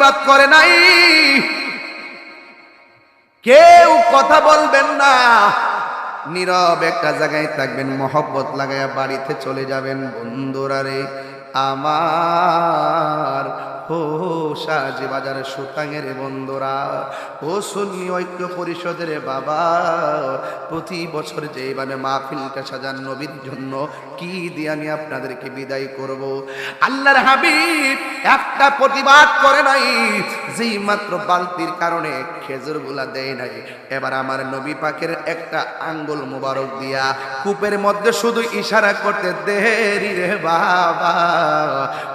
প্রতিবাদ করে নাই। কেউ কথা বলবেন না। নীরব একটা জায়গায় থাকবেন, মহব্বত লাগাইয়া বাড়িতে চলে যাবেন। বন্ধুরা রে, আমার ও সাজি বাজারের সুতাঙের বন্ধুরা, ও সুন্নি ঐক্য পরিষদের বাবা, প্রতি বছর যে যেভাবে মাহফিলটা সাজান নবীর জন্য, কি দিয়ে আমি আপনাদেরকে বিদায় করব? আল্লাহর হাবিব একটা প্রতিবাদ করে নাই, যেই মাত্র বালতির কারণে খেজুরগুলা দেয় নাই। এবার আমার নবী পাকের একটা আঙ্গুল মোবারক দিয়া কূপের মধ্যে শুধু ইশারা করতে দেরি রে বাবা,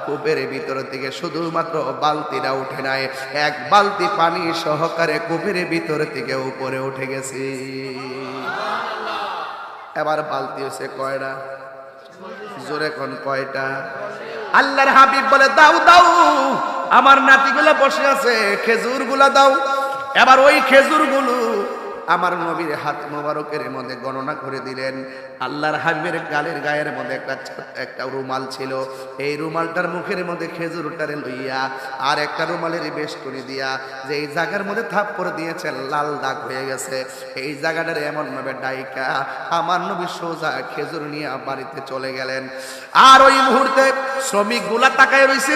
কূপের ভিতর থেকে শুধুমাত্র বালতিটা উঠে নাই। এক বালতি পানি সহকারে কূপের ভিতর থেকে উপরে উঠে গেছে। এবার বালতি হচ্ছে কয়টা? জোরে কোন কয়টা? আল্লাহর হাবিব বলে, দাও দাও, আমার নাতিগুলা বসে আছে, খেজুরগুলা দাও। এবার ওই খেজুরগুলো আমার নবীর হাত মোবারকের মধ্যে গণনা করে দিলেন। আল্লাহর হাবিবের গালের গায়ের মধ্যে একটা একটা রুমাল ছিল। এই রুমালটার মুখের মধ্যে খেজুরটারে লইয়া আর একটা রুমালের বেশ করে দিয়া যে এই জায়গার মধ্যে থাপ করে দিয়েছে, লাল দাগ হয়ে গেছে। এই জায়গাটার এমন ভাবে ডাইকা আমার নবী সোজা খেজুর নিয়ে বাড়িতে চলে গেলেন। আর ওই মুহূর্তে শ্রমিকগুলা তাকায় রয়েছে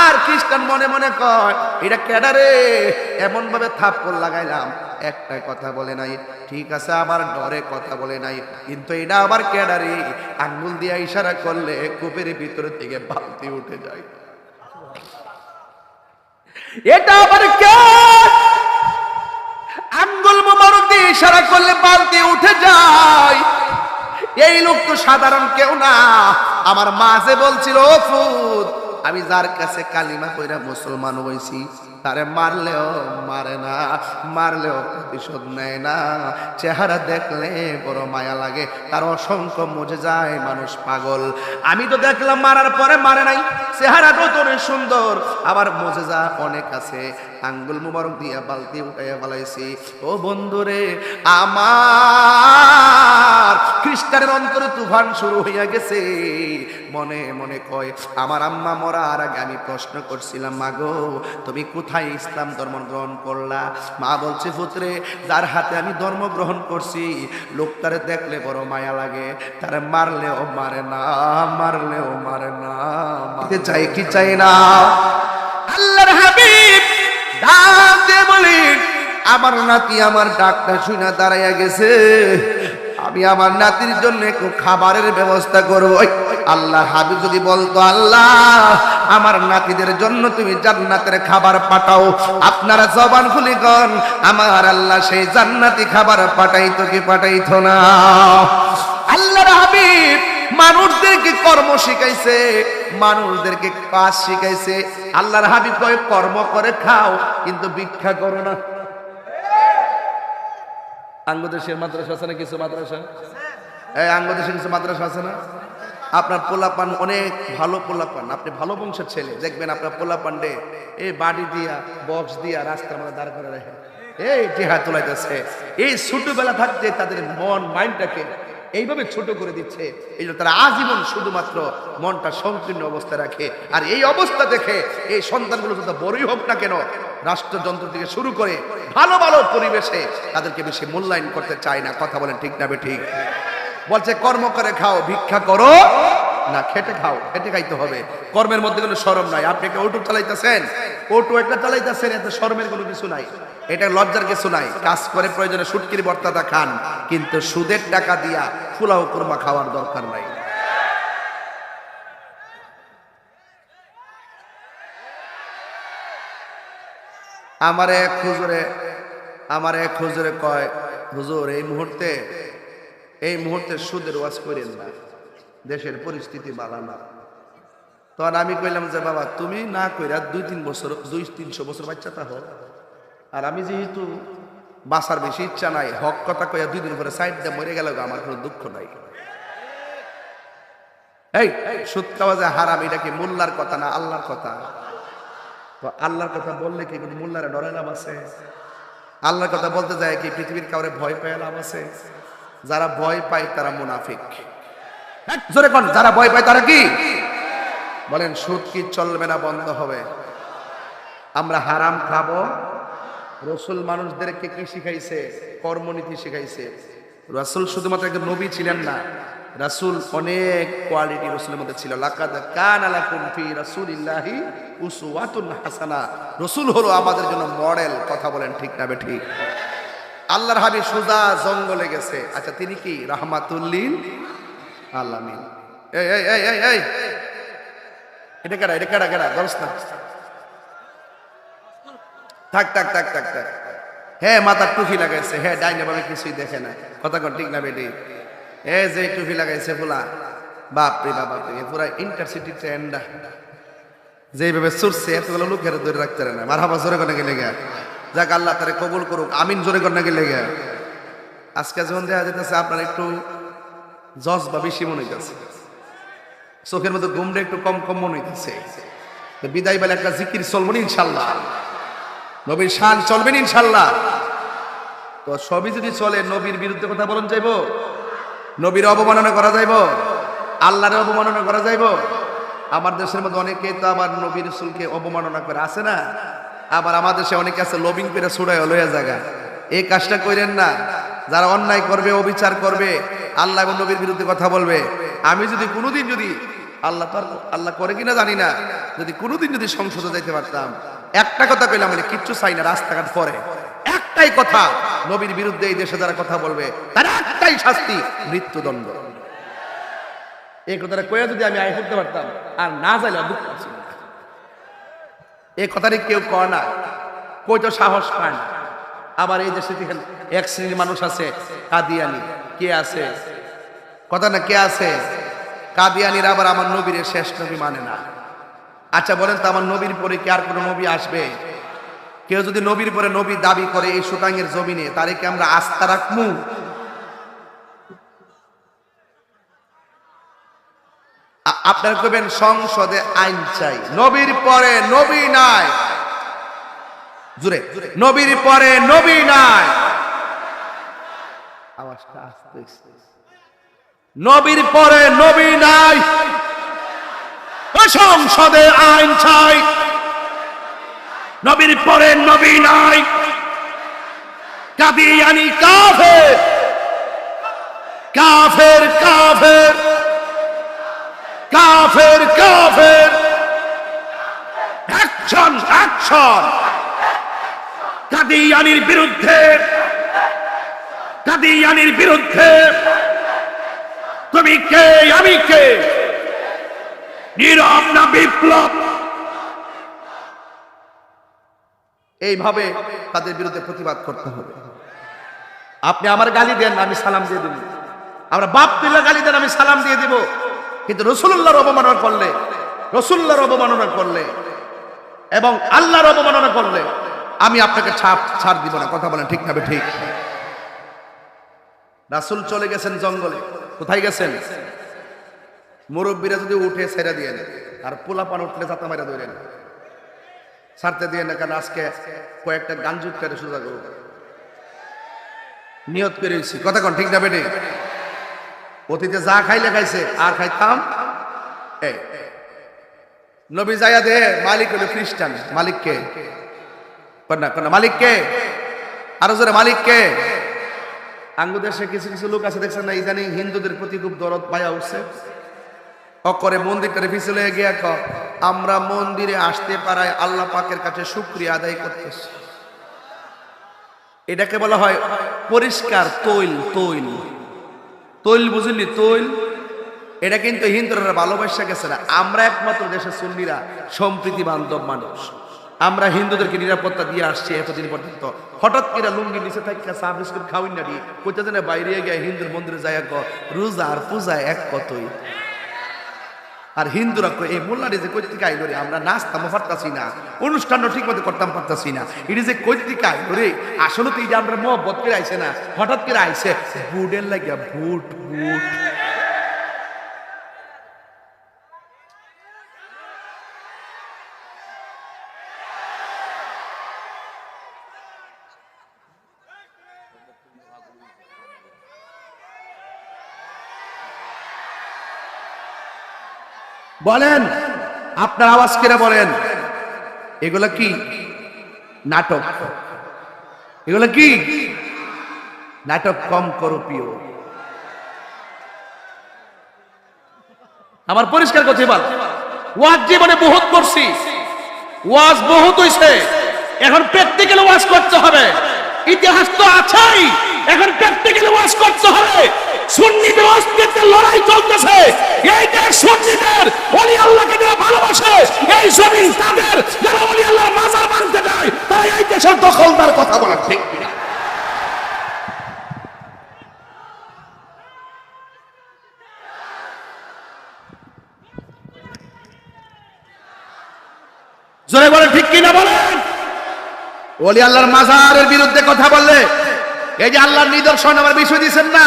আর খ্রিস্টান মনে মনে কয়, এটা ক্যাডারে এমন ভাবে থাপ্পড় লাগাইলাম। একটা কথা বলে নাই। ঠিক আছে আবার ডরে কথা বলে নাই। কিন্তু এটা আবার ক্যাডারে আঙ্গুল দিয়ে ইশারা করলে কূপের ভিতর থেকে বালতি উঠে যায়। এটা আবার আঙ্গুল মোবারক দিয়ে ইশারা করলে বালতি উঠে যায়। এই লোক তো সাধারণ কেউ না। আমার মাঝে বলছিল, ও ফুদ আমি যার কাছে কালিমা কইরা মুসলমান হইছি তারে মারলেও মারে না, মারলেও প্রতিশোধ নেয় না। চেহারা দেখলে বড় মায়া লাগে, তার অসংখ্য মজে যায় মানুষ পাগল। আমি তো দেখলাম মারার পরে মারে নাই, চেহারা তো অনেক সুন্দর, আবার মজে যা অনেক আছে। আঙ্গুল মুবারক দিয়া বালতি উঠাইয়া বলাইছি ও বন্ধুরে, আমার খ্রিস্টানের অন্তরে তুফান শুরু হইয়া গেছে। মনে মনে কয়, আমার আম্মা মরার আগে আমি প্রশ্ন করছিলাম, মাগো, তুমি কোথায় ইসলাম ধর্ম গ্রহণ করলা। মা বলছে পুত্রে যার হাতে আমি ধর্ম গ্রহণ করছি লোকটারে দেখলে বড় মায়া লাগে। তারে মারলেও মারে না, মারলেও মারে না, মারতে চাই কি চাই না? আল্লাহর হাবিব ডাক আমার নাতি আমার ডাকটা শুনে দাঁড়াইয়া গেছে। আমি আমার নাতির জন্য একটু খাবারের ব্যবস্থা করব। আল্লাহ হাবিব যদি বলতো, আল্লাহ আমার নাতিদের জন্য তুমি জান্নাতের খাবার পাঠাও। আপনারা জবান খুলি গন আমার আল্লাহ সেই জান্নাতি খাবার পাঠাইতো কি পাঠাইতো না। আল্লাহর হাবিব মানুষদেরকে কর্ম শিখাইছে, মানুষদেরকে কাজ শিখাইছে। আল্লাহর হাবিব কয়, কর্ম করে খাও, কিন্তু ভিক্ষা করো না। আঙ্গদেশের মাদ্রাসা আছে না কিছু মাদ্রাসা? এই আঙ্গদেশের কিছু মাদ্রাসা আছে না? আপনার পোলাপান অনেক ভালো পোলাপান। আপনি ভালো বংশের ছেলে। দেখবেন আপনার পোলাপান্ডে এই বাড়ি দিয়া বক্স দিয়া রাস্তার মধ্যে দাঁড় করে রাখে। এই টেহা তোলাইতেছে। এই ছোটবেলা থাকতে তাদের মন, মাইন্ডটাকে এইভাবে ছোট করে দিচ্ছে। এই তারা আজীবন শুধুমাত্র মনটা সংকীর্ণ অবস্থায় রাখে। আর এই অবস্থা দেখে এই সন্তানগুলো যত বড়ই হোক না কেন, রাষ্ট্রযন্ত্র থেকে শুরু করে ভালো ভালো পরিবেশে তাদেরকে বেশি মূল্যায়ন করতে চায় না। কথা বলেন ঠিক না বে ঠিক? বলছে, কর্ম করে খাও, ভিক্ষা করো। না, খেটে খাও, খেটে খাইতে হবে। কর্মের মধ্যে কোনো শরম নাই। আপনি একটা অটো চালাইতেছেন? অটো একটা চালাইতেছেন, এতে শরমের কোনো কিছু নাই। এটা লজ্জার কিছু নাই। কাজ করে প্রয়োজনে সুটকির বর্তাটা খান, কিন্তু সুদের টাকা দিয়া ফুলাও কুরমা খাওয়ার দরকার নাই। আমার এক হুজুরে, আমার এক হুজুরে কয়, হুজুর, এই মুহূর্তে এই মুহূর্তে সুদের ওয়াজ করেন না। দেশের পরিস্থিতি ভালো না। তখন আমি কইলাম যে, বাবা, তুমি না কইরা দুই তিন বছর, দুই তিনশো বছর বাচ্চা তা হোক আর আমি যেহেতু বাসার বেশি ইচ্ছা নাই, হক কথা কইয়া দুই দিন পরে সাইড দিয়ে মরে গেল আমার কোনো দুঃখ নাই। এই সুদ খাওয়া যে হারাম, এটা কি মোল্লার কথা না আল্লাহর কথা? তো আল্লাহর কথা বললে কি মোল্লারে ডরে লাভ আছে? আল্লাহর কথা বলতে যায় কি পৃথিবীর কাউরে ভয় পেয়ে লাভ আছে? যারা ভয় পায় তারা মুনাফিক। যারা ভয় পায় তারা কি? বলেন, সুদ কি চলবে না বন্ধ হবে? আমরা হারাম খাব? রসুল মানুষদেরকে কি শিখাইছে? কর্মনীতি শিখাইছে। রাসুল শুধুমাত্র একজন নবী ছিলেন না, রাসুল অনেক কোয়ালিটি রসুলের মধ্যে ছিল। কান উসওয়াতুন হাসানা। রসুল হলো আমাদের জন্য মডেল, কথা বলেন ঠিক না ঠিক। আল্লাহর হাবিব সুজা জঙ্গলে গেছে। আচ্ছা তিনি কি? এই এই এটা এটা না। থাক থাক থাক থাক থাক। হ্যাঁ মাথার টুপি লাগাইছে। হ্যাঁ ডাইনে ভাবে কিছুই দেখে না। কথা কন, ঠিক না বেটি? এ যে টুপি লাগাইছে ফুলা। বাপ রে বাপ রে পুরা ইন্টারসিটি ট্রেন্ডা যেভাবে চড়ছে এতগুলো লোকের ধরে রাখতে না। মারহাবা জোরে করে গেলে গা যাক, আল্লাহ তারে কবুল করুক, আমিন জোরে করে গেলে গা আজকে যখন দেখা যেতেছে আপনার একটু জজ বা বেশি মনে হইতেছে। চোখের মধ্যে ঘুমটা একটু কম কম মনে হইতেছে। বিদায় বেলা একটা জিকির চলবো ইনশাল্লাহ নবীর শান চলবেন ইনশাল্লাহ তো সবই যদি চলে, নবীর বিরুদ্ধে কথা বলুন যাইব? নবীর অবমাননা করা যাইব? আল্লাহর অবমাননা করা যাইব? আমার দেশের মধ্যে অনেকে তো আবার নবীর রসুলকে অবমাননা করে, আছে না? আবার আমাদের দেশে অনেকে আছে, লবিং করে ছুড়ায়, লইয়া জায়গা এই কাজটা করেন না। যারা অন্যায় করবে, অবিচার করবে, আল্লাহ এবং নবীর বিরুদ্ধে কথা বলবে। আমি যদি কোনোদিন যদি আল্লাহ তো আল্লাহ করে কিনা জানি না, যদি কোনোদিন যদি সংসদে যাইতে পারতাম, একটা কথা কইলাম বলে কিচ্ছু চাই না, রাস্তাঘাট পরে। একটাই কথা, নবীর বিরুদ্ধে এই দেশে যারা কথা বলবে, তার একটাই শাস্তি, মৃত্যুদণ্ড। এই কথাটা কয়ে যদি আমি আয় করতে পারতাম, আর না যাইলে দুঃখ এই কথাটি কেউ কয় না। কই তো সাহস পায় না। আবার এই দেশে দেখেন, এক শ্রেণির মানুষ আছে, কাদিয়ানি। কে আছে? কথা না, কে আছে? কাদিয়ানির আবার আমার নবীর শেষ নবী মানে না। আচ্ছা বলেন তো আমার নবীর পরে কি আর কোনো নবী আসবে? কেউ যদি নবীর পরে নবী দাবি করে এই সুতাঙ্গের জমিনে তারে কি আমরা আস্থা রাখমু আপনারা কবেন সংসদে আইন চাই। নবীর পরে নবী নাই। জুড়ে নবীর পরে নবী নাই। আওয়াজটা আস্তে। নবীর পরে নবী নাই। সংসদে আইন চাই। নবীর পরে নবী নাই। কাদিয়ানি কাফের। কাফের কাফের। কাফের কাফের। অ্যাকশন অ্যাকশন কাদিয়ানির বিরুদ্ধে কাদিয়ানির বিরুদ্ধে। তুমি কে? আমি কে? নীরব না বিপ্লব? এইভাবে তাদের বিরুদ্ধে প্রতিবাদ করতে হবে। আপনি আমার গালি দেন, আমি সালাম দিয়ে দেব। আমরা বাপ দিলে গালি দেন, আমি সালাম দিয়ে দিব। কিন্তু রসুল্লাহর অবমাননা করলে, রসুল্লাহর অবমাননা করলে এবং আল্লাহর অবমাননা করলে আমি আপনাকে ছাপ, ছাড় দিব না। কথা বলেন, ঠিক না ঠিক। রাসুল চলে গেছেন জঙ্গলে। কোথায় গেছেন? মুরব্বীরা যদি উঠে ছেড়ে দিয়ে আর পোলাপান উঠলে যাতা মারা ধরেন ছাড়তে দিয়ে না কারণ আজকে কয়েকটা গান করে সোজা করব নিয়ত করে দিচ্ছি কথা কন, ঠিক না বেটে অতীতে যা খাইলে খাইছে, আর খাইতাম? নবী জায়া দে, মালিক হলো খ্রিস্টান। মালিক কে? কন্যা কন্যা মালিক কে? আরও জোরে, মালিক কে? আঙ্গু দেশে কিছু কিছু লোক আছে, দেখছেন না, ইদানিং হিন্দুদের প্রতি খুব দরদ পায়া উঠছে। অকরে মন্দিরটারে পিছলে গিয়া ক, আমরা মন্দিরে আসতে পারায় আল্লাহ পাকের কাছে শুক্রিয়া আদায় করতেছি। এটাকে বলা হয় পরিষ্কার তৈল তৈল। তৈল বুঝলি তৈল? এটা কিন্তু হিন্দুরা ভালোবাসা গেছে না। আমরা একমাত্র দেশের সুন্নিরা, সম্প্রীতি বান্ধব মানুষ। আমরা হিন্দুদেরকে নিরাপত্তা দিয়ে আসছি এতদিন পর্যন্ত। হঠাৎ করে লুঙ্গি নিচে থাকে চা বিস্কুট খাওয়াই না দিয়ে বাইরে গিয়ে হিন্দুর মন্দিরে যায় এক রোজা আর পূজা এক কতই? আর হিন্দুরা এই মোল্লাটি যে কৈতিকা আইলো রে? আমরা নাচতাম পারতাছি না, অনুষ্ঠানও ঠিক মতো করতাম পারতাছি না। এটি যে কৈতিকা আইলো রে? আসলে তো এই যে আমরা মহব্বত করে আইসে না, হঠাৎ করে আইসে বুটের লাগিয়া বুট বুট বলেন, আপনার আওয়াজ কেটে বলেন? এগুলা কি? নাটক। এগুলো কি? নাটক কম করো প্রিয় আমার পরিষ্কার কথা বল ওয়াজ জীবনে বহুত করছি। ওয়াজ বহুত হইছে। এখন প্র্যাকটিক্যাল ওয়াজ করতে হবে। ইতিহাস তো আছেই। এখন প্র্যাকটিক্যাল ওয়াজ করতে হবে। সুন্নিদের অস্তিত্বের লড়াই চলতেছে। এই দেশ সুন্নিদের ওলি আল্লাহকে যারা ভালোবাসে, এই জমিন তাদের। যারা ওলি আল্লাহর মাজার মানতে যায়, তারা এই দেশের দখলদার কথা বলা ঠিক কিনা? জোরে বলে ঠিক কিনা বলেন? ওলি আল্লাহর মাজারের বিরুদ্ধে কথা বললে, এই যে আল্লাহর নিদর্শন আমার বিষয় দিচ্ছেন না।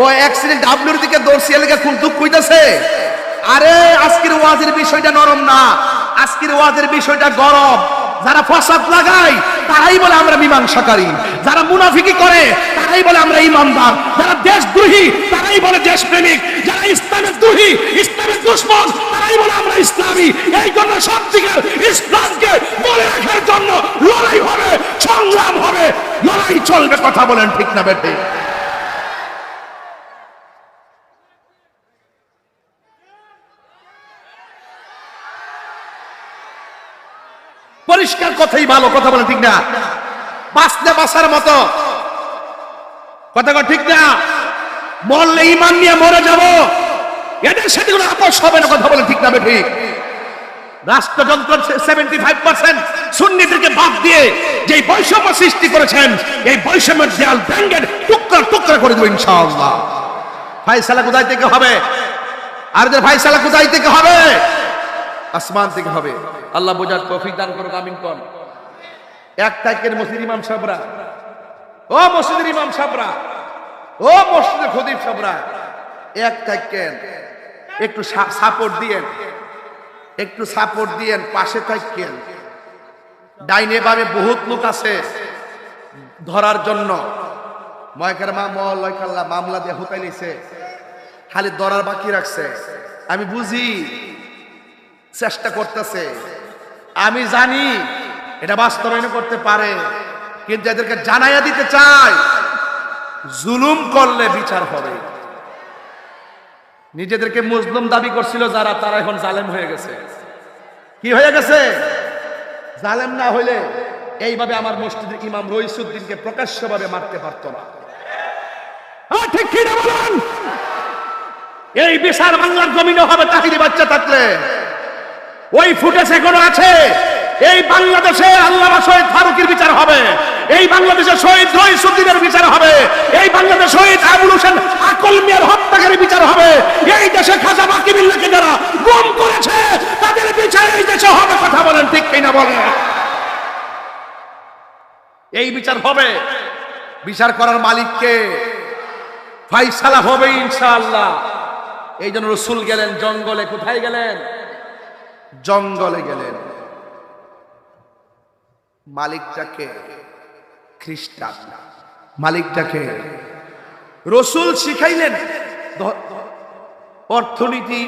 ও অ্যাক্সিডেন্ট ডাবলুর দিকে দর্শিয়া লেগে খুব দুঃখ হইতেছে। আরে, আজকের ওয়াজের বিষয়টা নরম না। আজকের ওয়াজের বিষয়টা গরম। যারা ফসাদ লাগায়, তারাই বলে আমরা মীমাংসাকারী। যারা মুনাফিকি করে, তারাই বলে আমরা ইমানদার। যারা দেশদ্রোহী, তারাই বলে দেশপ্রেমিক। যারা ইসলামের দ্রোহী ইসলামের দুশ্মন, তারাই বলে আমরা ইসলামী। এই জন্য সব দিকে ইসলামকে বলে রাখার জন্য লড়াই হবে, সংগ্রাম হবে। লড়াই চলবে, কথা বলেন ঠিক না বেটে পরিষ্কার কথাই ভালো, কথা বলেন ঠিক না? বাঁচতে বাঁচার মতো। কথা ঠিক না? মরলে ইমান নিয়ে মরে যাব। এদের সাথে কোনো আপোষ হবে না, কথা বলেন ঠিক না বে ঠিক রাষ্ট্রযন্ত্র সেভেন্টি ফাইভ পার্সেন্ট সুন্নিদেরকে বাদ দিয়ে যে বৈষম্য সৃষ্টি করেছেন, এই বৈষম্যের দেয়াল ব্যাঙ্গের টুকরা টুকরা করে দেবো ইনশাআল্লাহ। ফাইসালা কোথায় থেকে হবে? আর ফাইসালা কোথায় থেকে হবে? আসমান থেকে হবে। আল্লাহ বোঝার তৌফিক দান করুক, আমিন কন। এক তাইকের মসজিদ ইমাম সাবরা। ও মসজিদের ইমাম সাবরা। ও মসজিদের খদিব সাবরা। এক থাকেন একটু সাপোর্ট দিয়েন। একটু সাপোর্ট দিয়েন, পাশে থাকেন ডাইনে বামে বহুত লোক আছে ধরার জন্য। ময়কার মা মল্লাহ মামলা দিয়ে হুতাই নিছে। খালি ধরার বাকি রাখছে। আমি বুঝি চেষ্টা করতেছে। আমি জানি এটা বাস্তবায়ন করতে পারে কিন্তু এদেরকে জানাইয়া দিতে চাই জুলুম করলে বিচার হবে। নিজেদেরকে মুসলিম দাবি করছিল যারা তারা এখন জালেম হয়ে গেছে। কি হয়ে গেছে? জালেম না হইলে এইভাবে আমার মসজিদের ইমাম রইসুদ্দিনকে প্রকাশ্যভাবে মারতে পারত না। হ্যাঁ, ঠিক কি এই বিশাল বাংলার জমিনে হবে তাহিরি বাচ্চা থাকলে। ওই ফুটেজ এখনও আছে। এই বাংলাদেশে আল্লামা শহীদ ফারুকের বিচার হবে। এই বাংলাদেশে শহীদ রহিসুদ্দিনের বিচার হবে। এই বাংলাদেশ শহীদ আবুল হোসেন আকল মিয়ার হত্যাকারী বিচার হবে। এই দেশে খাজা বাকি বিল্লাকে যারা গুম করেছে, তাদের বিচার এই দেশে হবে কথা বলেন ঠিক কিনা বলেন। এই বিচার হবে। বিচার করার মালিককে ফাইসালা হবে ইনশাআল্লাহ। এই জন্য রসুল গেলেন, জঙ্গলে কোথায় গেলেন? জঙ্গলে গেলেন। মালিকটাকে খ্রিস্টান। মালিকটাকে রসুল শিখাইলেন। অর্থনীতি,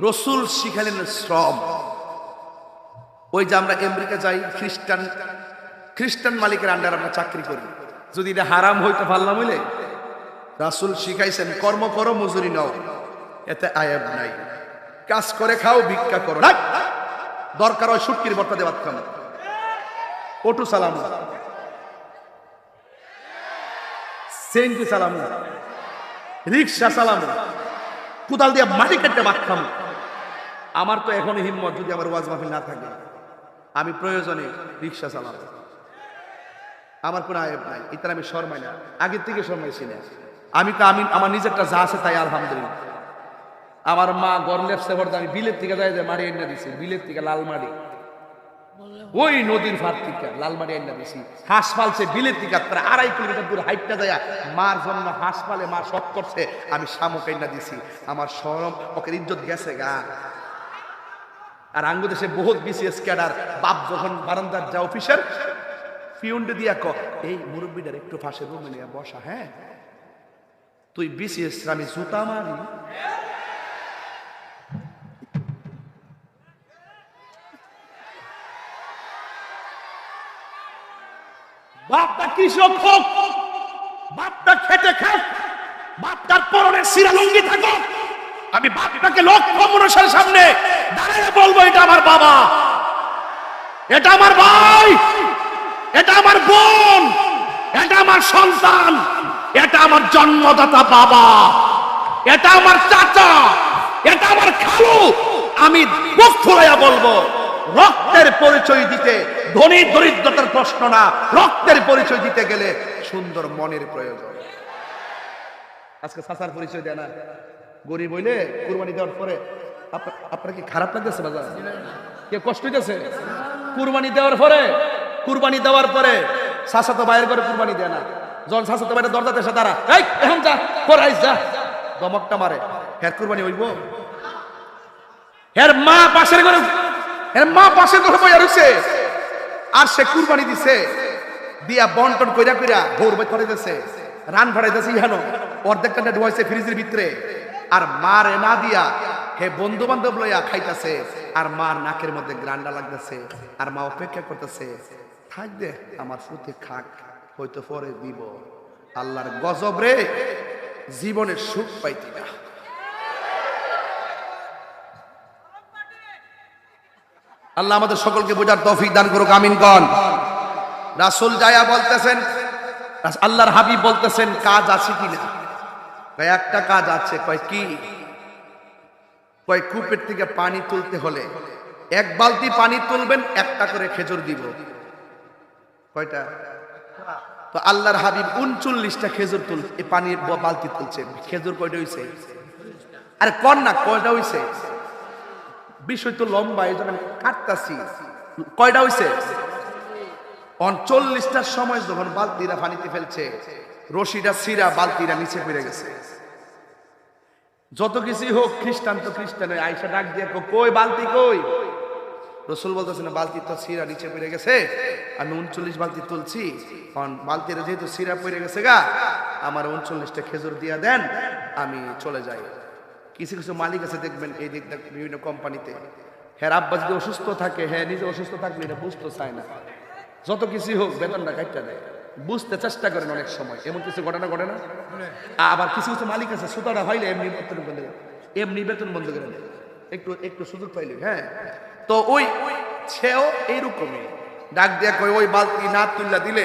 রসুল শিখাইলেন শ্রম। ওই যে আমরা আমেরিকা যাই, খ্রিস্টান খ্রিস্টান মালিকের আন্ডার আমরা চাকরি করি। যদি এটা হারাম হইতে পারলাম হইলে? রাসুল শিখাইছেন, কর্ম করো, মজুরি নাও। এতে আয়াব নাই। কাজ করে খাও, ভিক্ষা করো। না দরকার হয় সুটকির বর্তা দেওয়ার খান অটু সালাম। সেন্টি সালাম। রিক্সা চালাম কোদাল দিয়ে মাটি কেটে ভাত আমার তো এখনও হিম্মত যদি আমার ওয়াজ মাহফিল না থাকে। আমি প্রয়োজনে রিক্সা চালাবো। আমার কোনো আয়ব নাই, ইতার আমি শর্মাই না। আগের থেকে শর্মাইছি না। আমি তো, আমি, আমার নিজেরটা যা আছে তাই আলহামদুলিল্লাহ। আমার মা গরলেপ আমি বিলের থেকে যাই মারি এনে দিছি, বিলের থেকে লাল মারি ওই নদীর ভার থেকে লালমারি আইনা দিছি। হাঁস পালছে বিলের দিকে, প্রায় আড়াই কিলোমিটার দূর হাইটটা যায় মার জন্য হাঁস পালে মা সব করছে, আমি শামুক আইনা দিছি। আমার সরম, ওকে ইজ্জত গেছে গা। আর আঙ্গু দেশে বহুত বিসিএস ক্যাডার, বাপ যখন বারান্দার যা অফিসার পিউন্ডে দিয়া ক, এই মুরব্বীটার একটু পাশে রুমে নিয়ে বসা হ্যাঁ? তুই বিসিএস আমি জুতা মারি। বাপটা কৃষক হোক বাপটা খেটে খাক। বাপটার পরনে সিরা লুঙ্গি থাকুক। আমি বাপটাকে লক্ষ্য মানুষের সামনে দাঁড়িয়ে বলব, এটা আমার বাবা। এটা আমার ভাই। এটা আমার বোন। এটা আমার সন্তান। এটা আমার জন্মদাতা বাবা। এটা আমার চাচা। এটা আমার খালু। আমি ফুলাইয়া বলব, রক্তের পরিচয় দিতে ধনী দরিদ্রতার প্রশ্ন না। রক্তের পরিচয় দিতে গেলে সুন্দর মনের প্রয়োজন। আজকে সাসার পরিচয় দেয় না। গরিব হইলে কুরবানি দেওয়ার পরে আপনার কি খারাপ লাগতেছে বাজার? কে কষ্ট হইতেছে? কুরবানি দেওয়ার পরে, কুরবানি দেওয়ার পরে সাসা তো বাইরের করে কুরবানি দেয় না। যখন সাসা তো বাইরে দরজাতে এসে দাঁড়া এখন যা পড়াইস যা। দমকটা মারে হ্যাঁ কুরবানি হইব? এর মা পাশের ঘরে এর মা পাশের ঘরে বইয়া রইছে। আর সে কুরবানি দিছে। দিয়া বন্টন কইরা কইরা ভোর বাই করাইতেছে রান ভাড়াইতেছে ইহানো। অর্ধেকটা ঢুয়াইছে ফ্রিজের ভিতরে। আর মার না দিয়া হে বন্ধু বান্ধব লইয়া খাইতাছে। আর মার নাকের মধ্যে গ্রান্ডা লাগতেছে। আর মা অপেক্ষা করতেছে, থাক দে, আমার ফুতে খাক, হয়তো পরে দিব। আল্লাহর গজব রে, জীবনের সুখ পাইতি না। আল্লাহ আমাদের সকলকে বোঝার তৌফিক দান করুক, আমিন কন। রাসূল যায়া বলতেছেন আল্লাহর হাবিব বলতেছেন, কাজ আছে কিনা? কয়, একটা কাজ আছে। কয়, কি? কয়, কূপের থেকে পানি তুলতে হলে এক বালতি পানি তুলবেন, একটা করে খেজুর দিব। কয়টা? তো আল্লাহর হাবিব উনচল্লিশটা খেজুর তুল পানির বালতি তুলছে খেজুর কয়টা হইছে? আরে কর না, কয়টা হইছে? বিষয় তো লম্বা, এই জন্য আমি কাটতাছি। কয়টা হইছে? অনচল্লিশটার সময় যখন বালতিরা পানিতে ফেলছে, রশিটা সিরা বালতিরা নিচে পড়ে গেছে। যত কিছুই হোক, খ্রিস্টান তো খ্রিস্টান আইসা ডাক দিয়ে কই বালতি কই? রসুল বলতেছে না বালতি তো সিরা নিচে পড়ে গেছে, আমি উনচল্লিশ বালতি তুলছি। কারণ বালতির যেহেতু সিরা পড়ে গেছে গা, আমার উনচল্লিশটা খেজুর দিয়া দেন, আমি চলে যাই। কিছু কিছু মালিক আছে দেখবেন, এই দিক দেখ, বিভিন্ন কোম্পানিতে। হ্যাঁ আব্বা যদি অসুস্থ থাকে হ্যাঁ নিজে অসুস্থ থাকলে এটা বুঝতে চায় না। যত কিছুই হোক, বেতনটা কাটটা দেয়। বুঝতে চেষ্টা করেন অনেক সময়, এমন কিছু ঘটনা ঘটে না? আবার কিছু কিছু মালিক আছে, সুতাটা হইলে এমনি বেতন বন্ধ করে এমনি বেতন বন্ধ করে দেয়। একটু একটু সুযোগ পাইলে হ্যাঁ? তো ওই ওই সেও এইরকমই। ডাক দিয়া কই ওই বালতি না তুল্লা দিলে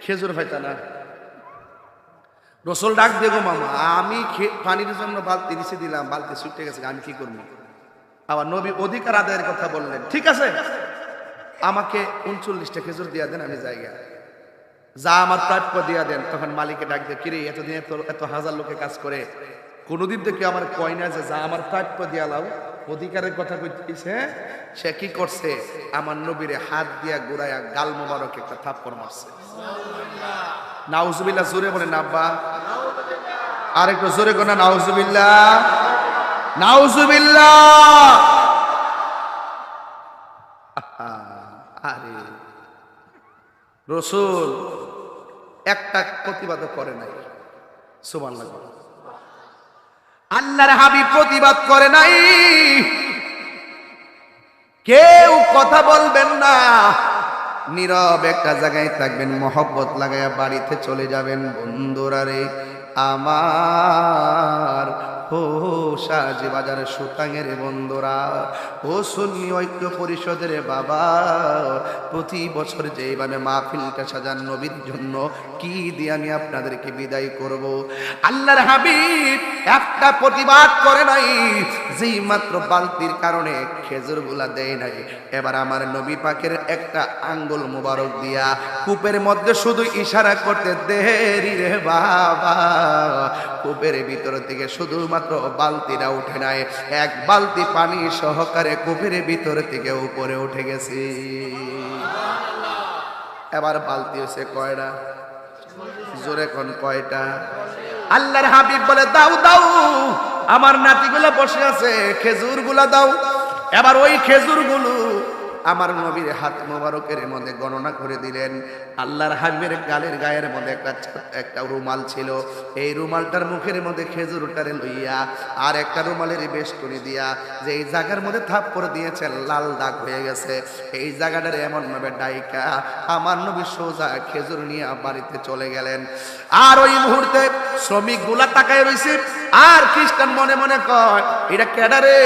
খেজুর পাইতা না রসল ডাক গো মামা, আমি পানির জন্য বালতি নিচে দিলাম, বালতি ছুটে গেছে, আমি কি করব? আবার নবী অধিকার আদায়ের কথা বললেন, ঠিক আছে? আমাকে উনচল্লিশটা খেজুর দিয়া দেন, আমি জায়গা যা আমার প্রাপ্য দিয়া দেন, তখন মালিকে ডাক দিয়ে কিরে, এতদিন এত এত হাজার লোকে কাজ করে, কোনোদিন কেউ আমার কয় না যে, যা আমার প্রাপ্য দিয়া লাও। অধিকারের কথা কইতেছে হ্যাঁ? সে কি করছে? আমার নবীরে হাত দিয়া গোড়ায়া গাল মোবারক একটা থাপ্পড় মারছে। নাউজুবিল্লাহ জোরে বলে নাব্বা আর একটু জোরে কোনা নাউজুবিল্লাহ। আহা, আরে। রসুল একটা প্রতিবাদ করে নাই। সুমান আল্লাহর হাবিব প্রতিবাদ করে নাই। কেউ কথা বলবেন না। নীরব একটা জায়গায় থাকবেন মহব্বত লাগাইয়া বাড়িতে চলে যাবেন। বন্ধুরা রে আমার ও সাজি বাজারের সুতাঙের বন্ধুরা। ও সুন্নি ঐক্য পরিষদের বাবা, প্রতি বছর যেভাবে মাহফিলটা সাজান নবীর জন্য, কি দিয়ে আমি আপনাদেরকে বিদায় করব? আল্লাহর হাবিব একটা প্রতিবাদ করে নাই, যেই মাত্র বালতির কারণে খেজুরগুলা দেয় নাই। এবার আমার নবী পাকের একটা আঙ্গুল মুবারক দিয়া কূপের মধ্যে শুধু ইশারা করতে দেরি রে বাবা। কূপের ভিতর থেকে শুধুমাত্র বালতিটা উঠে নাই। এক বালতি পানি সহকারে কুপির ভিতর থেকে উপরে উঠে গেছে। এবার বালতি হচ্ছে কয়টা? জোরে কোন কয়টা? আল্লাহর হাবিব বলে, দাও দাও, আমার নাতিগুলো বসে আছে খেজুরগুলা দাও। এবার ওই খেজুরগুলো আমার নবীর হাত মোবারকের মধ্যে গণনা করে দিলেন। আল্লাহর হাবিবের গালের গায়ের মধ্যে একটা একটা রুমাল ছিল। এই রুমালটার মুখের মধ্যে খেজুরটারে লইয়া আর একটা রুমালের বেশ করে দিয়া যে এই জায়গার মধ্যে থাপ্পড় দিয়েছে লাল দাগ হয়ে গেছে। এই জায়গাটার এমন ভাবে ডাইকা আমার নবী সোজা খেজুর নিয়ে বাড়িতে চলে গেলেন। আর ওই মুহূর্তে শ্রমিকগুলা তাকায় রইছে। আর খ্রিস্টান মনে মনে কয়, এটা ক্যাডারে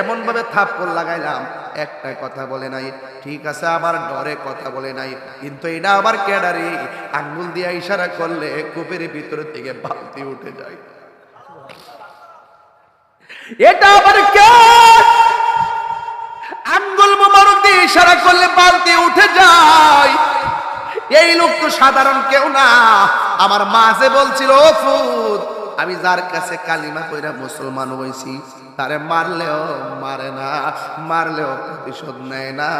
এমন ভাবে থাপ্পড় লাগাইলাম। একটা কথা বলে নাই, ঠিক আছে, আবার ডরে কথা বলে নাই, কিন্তু এটা আবার ক্যাডারে আঙ্গুল দিয়ে ইশারা করলে কূপের ভিতর থেকে বালতি উঠে যায়। এটা আবার কে? আঙ্গুল মোবারক দিয়ে ইশারা করলে বালতি উঠে যায়। এই লোক তো সাধারণ কেউ না। আমার মাঝে বলছিল, "ও ফুদ আমি যার কাছে কালিমা কইরা মুসলমান হইছি, তারে মারলেও মারে না, মারলেও প্রতিশোধ নেয় না।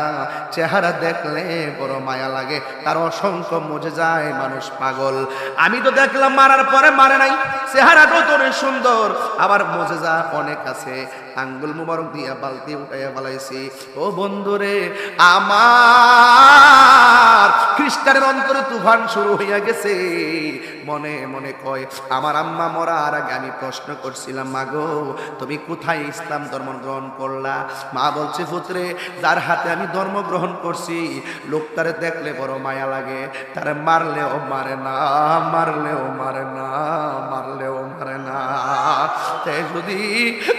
চেহারা দেখলে বড় মায়া লাগে, তার অসংখ্য মজে যায় মানুষ পাগল। আমি তো দেখলাম মারার পরে মারে নাই, চেহারা নতুন সুন্দর, আবার মজে যা অনেক আছে। আঙ্গুল মুবারক দিয়া বালতি উঠাইয়া বালাইছি, ও বন্ধুরে, আমার খ্রিস্টানের অন্তরে তুফান শুরু হইয়া গেছে। মনে মনে কয়, আমার আম্মা মরার আগে আমি প্রশ্ন করছিলাম মাগো তুমি কোথায় ইসলাম ধর্ম গ্রহণ করলা? মা বলছে পুত্রে যার হাতে আমি ধর্ম গ্রহণ করছি, লোকটারে দেখলে বড় মায়া লাগে। তারে মারলেও মারে না, মারলেও মারে না, মারলেও মারে না। যদি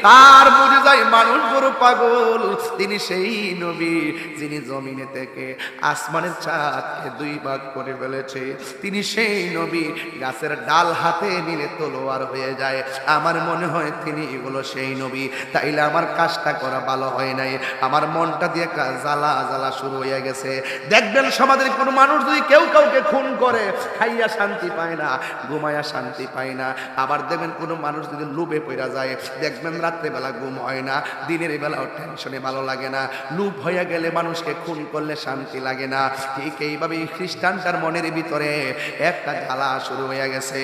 তার বুঝে যায় মানুষ বড় পাগল, তিনি সেই নবী যিনি জমিনে থেকে আসমানের চাঁদকে দুই ভাগ করে ফেলেছে। তিনি সেই নবী, গাছের ডাল হাতে নিলে তলোয়ার হয়ে যায়। আমার মনে হয় তিনি এগুলো সেই নবী। তাইলে আমার কাজটা করা ভালো হয় নাই। আমার মনটা দিয়ে জ্বালা জ্বালা শুরু হয়ে গেছে। দেখবেন সমাজের কোনো মানুষ যদি কেউ কাউকে খুন করে, খাইয়া শান্তি পায় না ঘুমায়া শান্তি পায় না। আবার দেখবেন কোনো মানুষ যদি লুবে পড়া যায়, দেখবেন রাত্রেবেলা ঘুম হয় না। দিনের বেলাও টেনশনে ভালো লাগে না। লুপ হয়ে গেলে মানুষকে খুন করলে শান্তি লাগে না। ঠিক এইভাবে এই খ্রিস্টানটার মনের ভিতরে একটা জ্বালা শুরু হয়ে গেছে।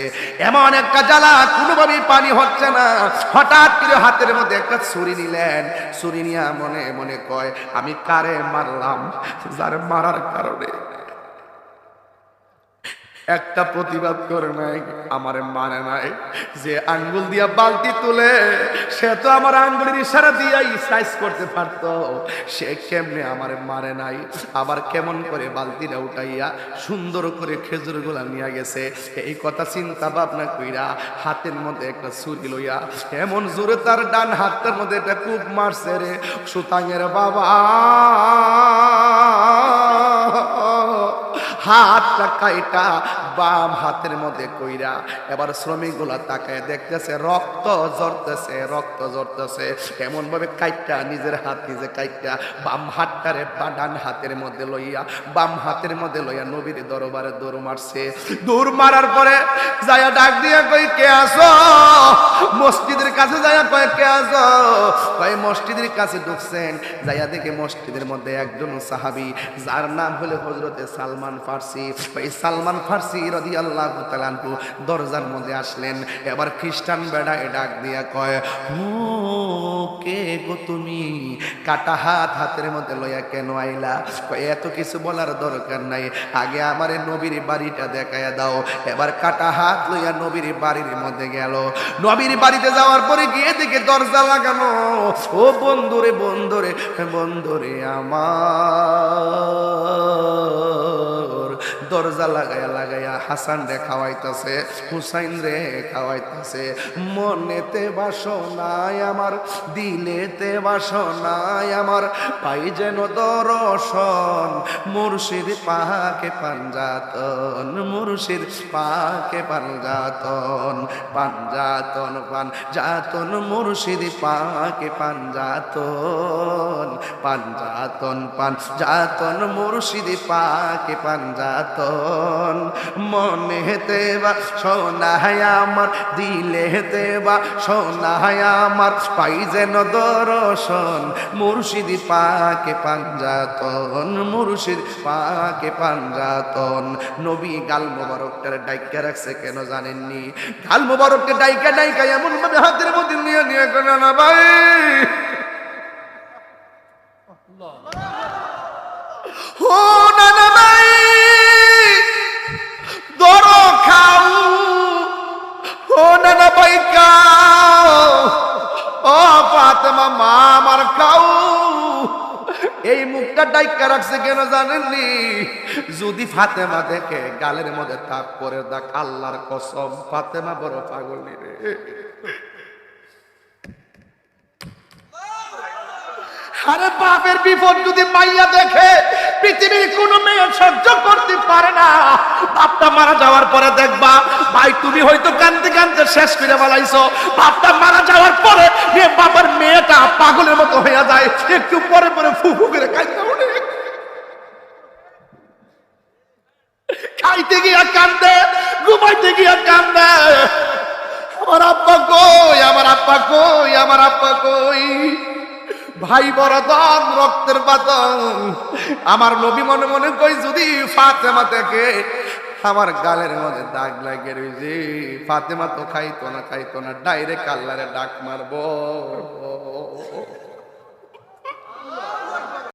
এমন একটা জ্বালা কোনোভাবেই পানি হচ্ছে না। হঠাৎ করে হাতের মধ্যে একটা ছুরি নিলেন। ছুরি নিয়ে মনে মনে কয়, আমি কারে মারলাম? যার মারার কারণে একটা প্রতিবাদ করে নাই, আমারে মানে নাই, যে আঙ্গুল দিয়া বালতি তুলে সে তো আমার আঙ্গুলের ইশারা দিয়াই সাইজ করতে পারত। সে কেমনে আমারে মারে নাই, আবার কেমন করে বালতিটা উঠাইয়া সুন্দর করে খেজুরগুলা নিয়ে গেছে। এই কথা চিন্তা ভাবনা কইরা হাতের মধ্যে একটা ছুরি লইয়া এমন জোরে তার ডান হাতের মধ্যে একটা কূপ মারছে রে সুতাঙের বাবা। হাতটা কাইটা বাম হাতের মধ্যে কইরা, এবার শ্রমিকগুলা তাকায় দেখতেছে রক্ত জড়তেছে রক্ত জড়তেছে এমন ভাবে কাইটা নিজের হাত নিজে কাইটা বাম হাতটারে ডান হাতের মধ্যে লইয়া, বাম হাতের মধ্যে লইয়া নবীর দরবারে দৌড় মারছে। দৌড় মারার পরে যায়া ডাক দিয়া কই কে আসো মসজিদের কাছে যায়া কয়, কে আসো কয়, মসজিদের কাছে ঢুকছেন। যাইয়া দেখে মসজিদের মধ্যে একজন সাহাবি, যার নাম হলো হজরতে সালমান ফার্সি সালমান ফার্সি রদি আল্লাহ তালানহু দরজার মধ্যে আসলেন। এবার খ্রিস্টান বেড়ায় ডাক দিয়া কয় ও কে গো তুমি? কাটা হাত হাতের মধ্যে লইয়া কেন আইলা? এত কিছু বলার দরকার নাই। আগে আমার নবীর বাড়িটা দেখায় দাও। এবার কাটা হাত লইয়া নবীর বাড়ির মধ্যে গেল। নবীর বাড়িতে যাওয়ার পরে গিয়ে দেখে দরজা লাগানো। ও বন্ধুরে বন্ধুরে বন্ধুরে আমার দরজা লাগায়া লাগায়া হাসান রে খাওয়াইতেছে, হুসাইন রে খাওয়াইতেছে। মনেতে বাসনাই আমার, দিলেতে বাসনাই আমার, পাই যেন দর্শন, মুর্শিদ পাকে পাঞ্জাতন, মুর্শিদ পাকে পাঞ্জাতন পাঞ্জাতন পাঞ্জাতন, মুর্শিদ পাকে পাঞ্জাতন পাঞ্জাতন পাঞ্জাতন, মুর্শিদ পাকে পাঞ্জাতন। জ্বালাতন মনেতে বা সোনায় আমার দিলেতে বা সোনায় আমার। পাই যেন দর্শন মুর্শিদি পাকে পাঞ্জাতন মুর্শিদ পাকে পাঞ্জাতন। নবী গাল মোবারকটার ডাইকা রাখছে কেন জানেননি? গাল মোবারককে ডাইকা ডাইকা এমন ভাবে হাতের মধ্যে নিয়ে নিয়ে কেন না ভাই। ও না না ভাই। দরো খাও। ও না না ভাই ও ফাতেমা, মা আমার খাও। এই মুখটা ডাইকা রাখছে কেন জানেননি? যদি ফাতেমা দেখে গালের মধ্যে তাপ করে দেখ, আল্লাহর কসম, ফাতেমা বড় পাগলি রে। আরে বাপের বিপদ যদি মাইয়া দেখে পৃথিবীর কোন মেয়ে সহ্য করতে পারে না। বাপটা মারা যাওয়ার পরে দেখবা, ভাই তুমি হয়তো কানতে কানতে শেষ করে বলাইছো বাপটা মারা যাওয়ার পরে বাবার মেয়েটা পাগলের মতো হয়ে যায়। একটু পরে পরে ফুফু করে কাঁদতে উঠে। খাইতে গিয়া কান্দে, ঘুমাইতে গিয়া কান্দে। আমার আব্বা কই, আমার আব্বা কই, আমার আব্বা কই? ভাই বড় দম রক্তের বাতন আমার নবী মনে মনে কই যদি ফাতেমা থেকে আমার গালের মধ্যে দাগ লাগে রয়েছে, ফাতেমা তো খাইতো না খাইতো না, ডাইরেক্ট আল্লাহরে ডাক মারবো।